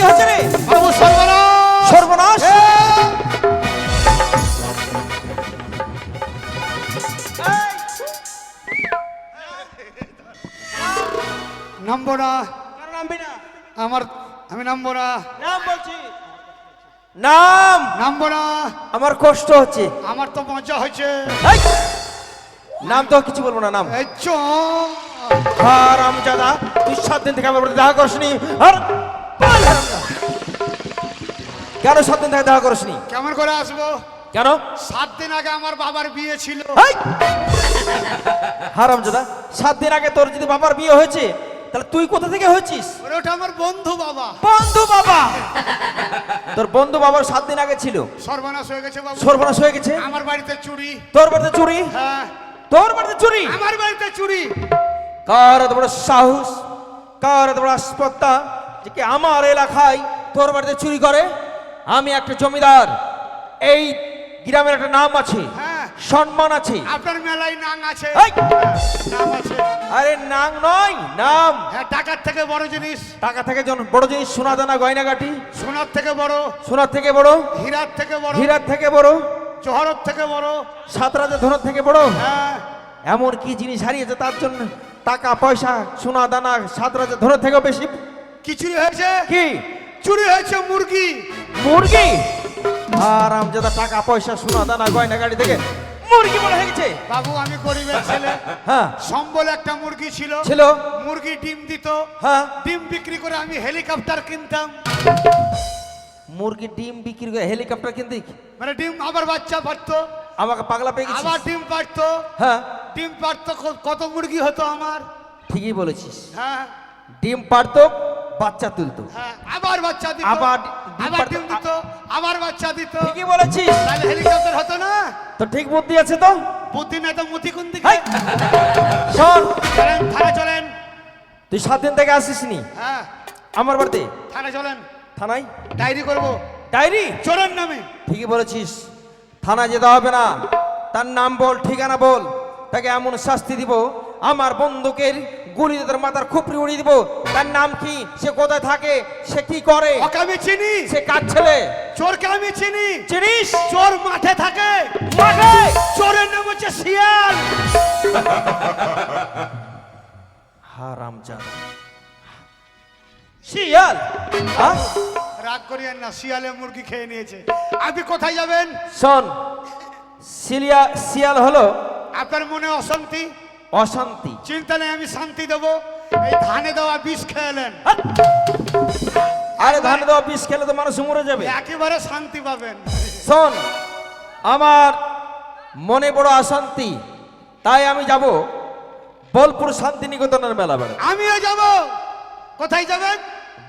কি হচ্ছে রে? বাবু সর্বনাশ! সর্বনাশ? নামবো না। নামবি না? আমার আমি নামবো না। নাম বলছি। নাম! নামবো না। আমার কষ্ট হচ্ছে। আমার তো মজা হয়েছে। নাম তো কিছু বলব না নাম। আর আমজাদা তুই সাত দিন থেকে আমার দেখা করসনি। আর। কেন সাত দিন থেকে দেখা করসনি? কেমন করে আসব? কেন? সাত দিন আগে আমার বাবার বিয়ে ছিল। এই! হারামজাদা সাত দিন আগে তোর যদি বাবার বিয়ে হয়েছে তাহলে তুই কোথা থেকে হয়েছিস? ওটা আমার বন্ধু বাবা। বন্ধু বাবা! তোর বন্ধু বাবার সাত দিন আগে ছিল। সর্বনাশ হয়ে গেছে বাবু। সর্বনাশ হয়ে গেছে? আমার বাড়িতে চুরি। তোর বাড়িতে চুরি? হ্যাঁ। তোর বাড়িতে চুরি? আমার বাড়িতে চুরি। কার এত বড় সাহস কার এত বড় আসপত্তা যে কি আমার এলাকায় তোর বাড়িতে চুরি করে আমি একটা জমিদার। এই গ্রামের একটা নাম আছে হ্যাঁ। সম্মান আছে। আপনার মেলায় নাং আছে। হ্যাঁ, নাম আছে। আরে নাম নয় নাম। হ্যাঁ টাকার থেকে বড় জিনিস। টাকা থেকে বড় জিনিস সোনা দানা গয়নাগাটি। সোনার থেকে বড়। সোনার থেকে বড়। হীরার থেকে বড়। হীরার থেকে বড়। জহরত থেকে বড়। সাত রাজা ধনের থেকে বড়। হ্যাঁ। এমন কি জিনিস হারিয়েছে তার জন্য? টাকা পয়সা সোনা দানা সাত রাজা ধনের থেকেও বেশি। কি চুরি হয়েছে? কি? চুরি হয়েছে মুরগি। মুরগি? আরাম যেটা টাকা পয়সা সোনা দানা গয়না গাড়ি থেকে মুরগি মনে হয়ে গেছে। বাবু আমি গরিবের ছেলে। হ্যাঁ। সম্বল একটা মুরগি ছিল। ছিল? মুরগি ডিম দিত। হ্যাঁ। ডিম বিক্রি করে আমি হেলিকপ্টার কিনতাম। মুরগি ডিম বিক্রি করে হেলিকপ্টার কিনতে মানে ডিম আবার বাচ্চা পারতো। আমাকে পাগলা পেয়ে গেছিস? আবার ডিম পারতো। হ্যাঁ। ডিম পারতো কত মুরগি হতো আমার। ঠিকই বলেছিস। হ্যাঁ। ডিম পারতো বাচ্চা তুলতো। হ্যাঁ আবার বাচ্চা দিত। আবার আবার। ডিম দিত। আবার বাচ্চা দিত। ঠিকই বলেছিস। তাহলে হেলিকপ্টার হতো না? তো ঠিক বুদ্ধি আছে তো? বুদ্ধি না তো মুতি কোন দিকে! শোন। চলেন থানা চলেন। তুই সাত দিন থেকে আসিস নি? হ্যাঁ। আমার বাড়িতে? থানা চলেন। থানায়? ডায়েরি করব। ডায়েরি? চোরের নামে। ঠিকই বলেছিস। থানা যেতে হবে না। তার নাম বল ঠিকানা বল। তাকে এমন শাস্তি দিব। আমার বন্দুকের গুলিতে তার মাথার খুপড়ি উড়িয়ে দিব। তার নাম কি? সে কোথায় থাকে? সে কি করে? ওকে আমি চিনি। সে কার ছেলে? চোরকে আমি চিনি। চিনিস? চোর মাঠে থাকে। মাঠে? চোরের নাম হচ্ছে শিয়াল। হারাম শিয়াল? হ্যাঁ? রাগ করিয়েন না শিয়ালে মুরগি খেয়ে নিয়েছে। আপনি কোথায় যাবেন? শোন সিলিয়া শিয়াল হলো আপনার মনে অশান্তি? অশান্তি। চিন্তা নেই আমি শান্তি দেবো। এই ধানে দেওয়া বিষ খেলেন আরে ধানে দেওয়া বিষ খেলে তো মানুষ মরে যাবে। একেবারে শান্তি পাবেন। শোন আমার মনে বড় অশান্তি তাই আমি যাব বোলপুর শান্তিনিকেতনের মেলা বেড়া আমিও যাব। কোথায় যাবেন?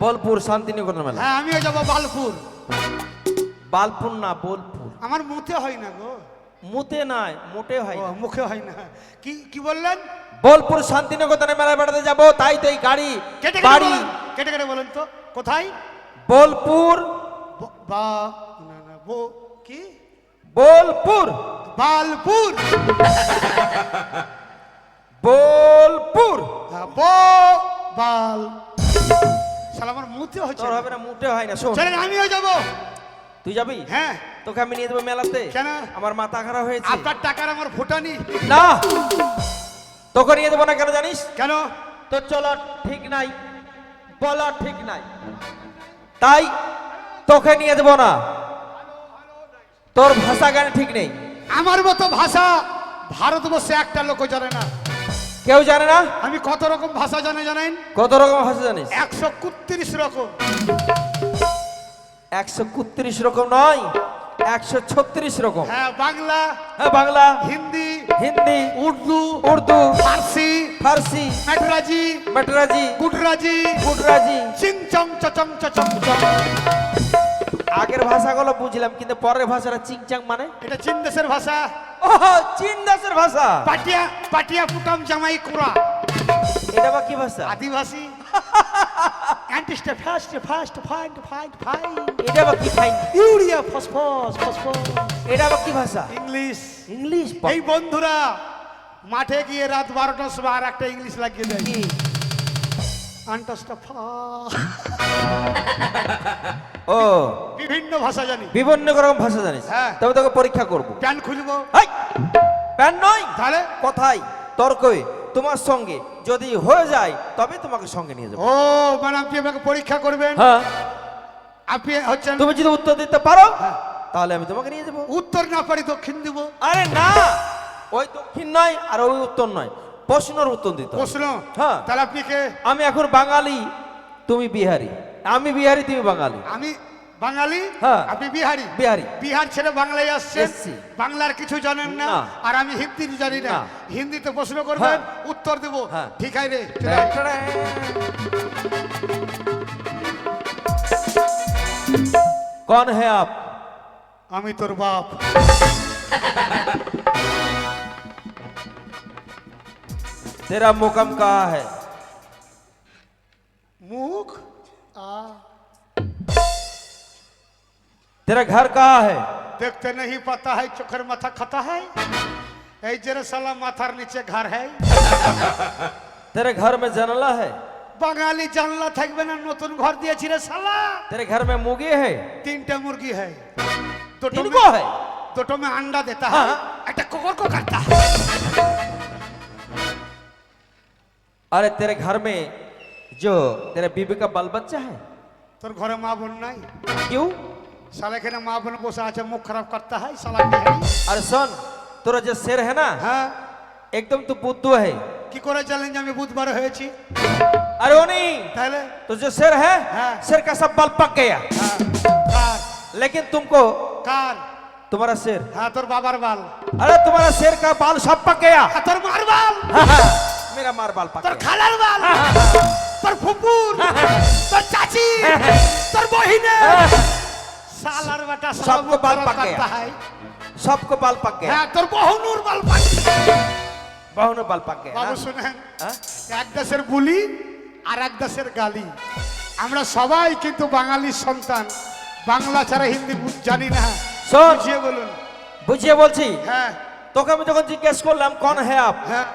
বোলপুর শান্তিনিকেতনের মেলা। হ্যাঁ আমিও যাব বালপুর। বালপুর না বোলপুর। আমার মুখে হয় না গো। মুতে নাই মোটে হয় ও না। মুখে হয় না। কি কি বললেন? বোলপুর শান্তিনিকেতনের মেলা বেড়াতে যাব তাই তো এই গাড়ি কেটে কেটে বাড়ি। বলেন কেটে কেটে বলেন তো কোথায়? বোলপুর। ব- বা না না বো কি? বোলপুর। বালপুর। বোলপুর। হ্যাঁ, বো বাল। শালা আমার মুখে হচ্ছে তোর হবে না মুটে হয় না শোন। চলেন আমিও যাব। তুই যাবি? হ্যাঁ। তোকে আমি নিয়ে দেবো মেলাতে। কেন? আমার মাথা খারাপ হয়েছে। আপনার টাকার আমার ফুটানি। না! তোকে নিয়ে দেবো না কেন জানিস? কেন? তোর চলা ঠিক নাই বলা ঠিক নাই। তাই তোকে নিয়ে দেবো না। তোর ভাষা জ্ঞান ঠিক নেই। আমার মতো ভাষা ভারতবর্ষে একটা লোক জানে না। কেউ জানে না? আমি কত রকম ভাষা জানে জানেন? কত রকম ভাষা জানিস? একশো কুত্রিশ রকম। একশো কুত্রিশ রকম নয়। একশো ছত্রিশ রকম। হ্যাঁ বাংলা হ্যাঁ বাংলা হিন্দি হিন্দি উর্দু উর্দু ফার্সি ফার্সি মেটরাজি মেটরাজি গুডরাজি গুজরাজি চিং চং চচং চচং। চং আগের ভাষাগুলো বুঝলাম কিন্তু পরের ভাষাটা চিংচাং মানে? এটা চীন দেশের ভাষা। ও চীন দাসের ভাষা। পাটিয়া পাটিয়া পুটাম জামাই কুড়া। এটা বা কি ভাষা? আদিবাসী। অ্যান্টিস্টে fast fast find find find এটা বা কি খাই ইউরিয়া ফসফস ফসফস এটা বা কি ভাষা? ইংলিশ ইংলিশ এই বন্ধুরা মাঠে গিয়ে রাত বারোটার সময় আর একটা ইংলিশ লাগিয়ে দেয়। কি? ও। বিভিন্ন ভাষা জানি। বিভিন্ন রকম ভাষা জানিস। হ্যাঁ। তবে তোকে পরীক্ষা করব। প্যান খুলবো! প্যান নয়? তাহলে? কথাই তর্কই। তোমার সঙ্গে যদি হয়ে যায় তবে তোমাকে সঙ্গে নিয়ে যাব। ও মানে আপনি আমাকে পরীক্ষা করবেন? হ্যাঁ। আপনি হচ্ছেন তুমি যদি উত্তর দিতে পারো হ্যাঁ। তাহলে আমি তোমাকে নিয়ে যাব। উত্তর না পারি দক্ষিণ দিব। আরে না! ওই দক্ষিণ নয় আর ওই উত্তর নয়। প্রশ্নের উত্তর দিতে প্রশ্ন? হ্যাঁ। তাহলে আপনি কে? আমি এখন বাঙালি তুমি বিহারি। আমি বিহারি তুমি বাঙালি। আমি বাঙালি হ্যাঁ। আপনি বিহারি বিহারি বিহার ছেড়ে বাংলায় আসছেন এসছি। বাংলার কিছু জানেন না না। আর আমি হিন্দি জানি না না। হিন্দিতে প্রশ্ন করবেন হ্যাঁ। উত্তর দেব হ্যাঁ। ঠিক আছে রে চলে আয়। कौन है आप আমি তোর বাপ तेरा मुकम कहाँ है तेरा घर कहाँ है দেখতে नहीं पता है चोखर माथा खाता है এই যে সালা মাথার নিচে ঘর है तेरे घर में जनला है বাঙালি জানলা থাকবে না নতুন ঘর দিয়েছি রে শালা तेरे घर में मुर्गी है তিনটা মুরগি है দুটো तीन में- को है দুটো में अंडा देता है हाँ। একটা কুকুর को करता है अरे तेरे घर में जो तेरे बीबी का बाल बच्चा है তোর ঘরে মা বোন নাই क्यों শালা এখানে মা বোন বসে আছে মুখ খারাপ করতে হয় শালা বিহারি अरे सुन तेरा जो सिर है ना হ্যাঁ एकदम तू बुद्धू है কি করে জানেন যে আমি বুধবার হয়েছি अरे वो नहीं তাহলে तो जो सिर है हाँ। सिर का सब बाल पक गया হ্যাঁ কার लेकिन तुमको কার तुम्हारा सिर হ্যাঁ তোর বাবার বাল अरे तुम्हारा सिर का बाल सब पक गया হ্যাঁ, তোর মার বাল मेरा मार बाल पक তোর गया খালার বাল তোর ফুপুর তোর চাচি তোর বহিনে শালার বেটা শালা सबको মুখ बाल খারাপ पक করতে गया হয় सबको बाल पक गया হ্যাঁ তোর বহুনুর বাল পাক बहु ने बाल पक गया বাবু हाँ? শুনেন हाँ? এক দেশের বুলি আর এক দেশের গালি আমরা সবাই কিন্তু বাঙালির সন্তান বাংলা ছাড়া হিন্দি বু- জানি না শোন। বুঝিয়ে বলুন বুঝিয়ে বলছি হ্যাঁ তোকে আমি যখন জিজ্ঞেস করলাম কোন হ্যাঁ আপ হ্যাঁ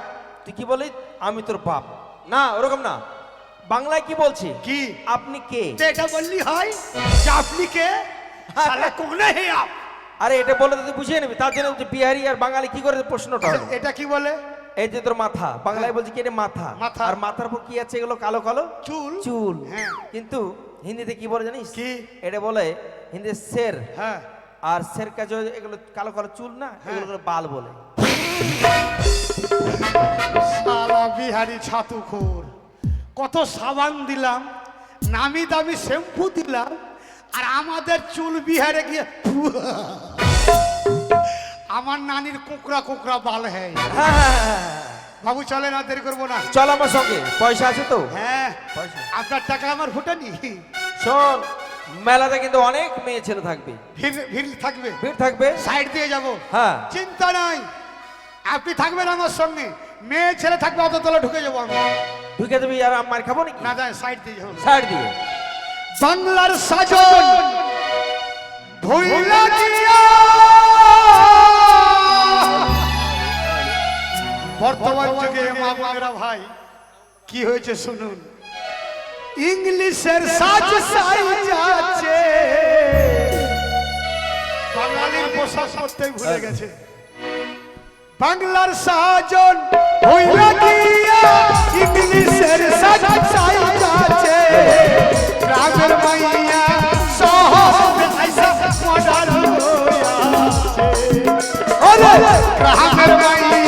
তুই কি বলি আমি তোর বাপ না ওরকম না বাংলায় কি বলছি কি আপনি কে তো এটা বললি হয় যে আপনি কে শালা কোনে হে আপ। আরে এটা বলে তো বুঝিয়ে নিবি তার জন্য বিহারি আর বাঙালি কি করে প্রশ্নটা এটা কি বলে? এই যে তোর মাথা বাংলায় বলছি কি এটা মাথা? মাথা। আর মাথার উপর কি আছে এগুলো কালো কালো? চুল। চুল। হ্যাঁ। কিন্তু হিন্দিতে কি বলে জানিস? কি? এটা বলে হিন্দি শের হ্যাঁ। আর শের কা যে এগুলো কালো কালো চুল না এগুলো করে বাল বলে। সারা বিহারি ছাতু খোর কত সাবান দিলাম নামি দামি শ্যাম্পু দিলাম আর আমাদের চুল বিহারে গিয়ে আমার নানির কুকরা কুকরা বাল হ্যাঁ হ্যাঁ, হ্যাঁ, হ্যাঁ। বাবু চলে না দেরি করব না। চল আমার সঙ্গে পয়সা আছে তো? হ্যাঁ। আপনার টাকা আমার ফুটানি? শোন মেলাতে কিন্তু অনেক মেয়ে ছেলে থাকবে। ভিড় ভিড় থাকবে। ভিড় থাকবে? সাইড দিয়ে যাব। হ্যাঁ। চিন্তা নাই। আপনি থাকবেন আমার সঙ্গে। মেয়ে ছেলে থাকবে অত তলা ঢুকে যাব আমি ঢুকে দেবি আর আমার খাব নাকি? না যায় সাইড দিয়ে যাব। সাইড দিয়ে। বাংলার সাজন। গিয়া বর্তমান যুগে মা বোনেরা ভাই, কি হয়েছে শুনুন। ইংলিশের সাজ সাইজ বাঙালির পোশাক করতেই ভুলে গেছে। বাংলার সাজন হইলা গিয়া ইংলিশের সাজ সাইজ আছে গ্রামের মাইয়া শহরে আইসা মডার ওরে গ্রামের মাইয়া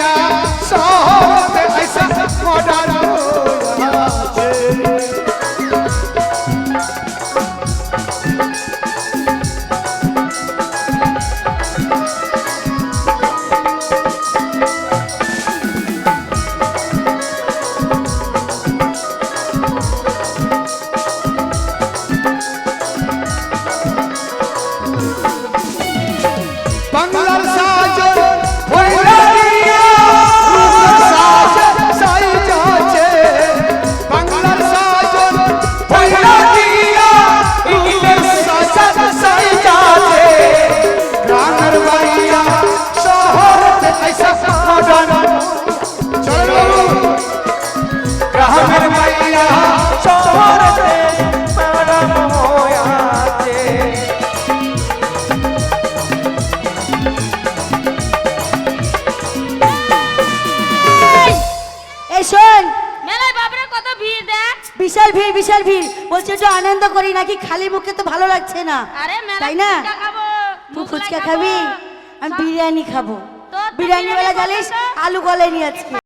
বিশাল ভিড় বিশাল ভিড়। বলছে একটু আনন্দ করি নাকি খালি মুখে তো ভালো লাগছে না? তাই না? তুই ফুচকা খাবি। আমি বিরিয়ানি খাব। বিরিয়ানি বেলা জানিস আলু গলে নিয়ে আজকে।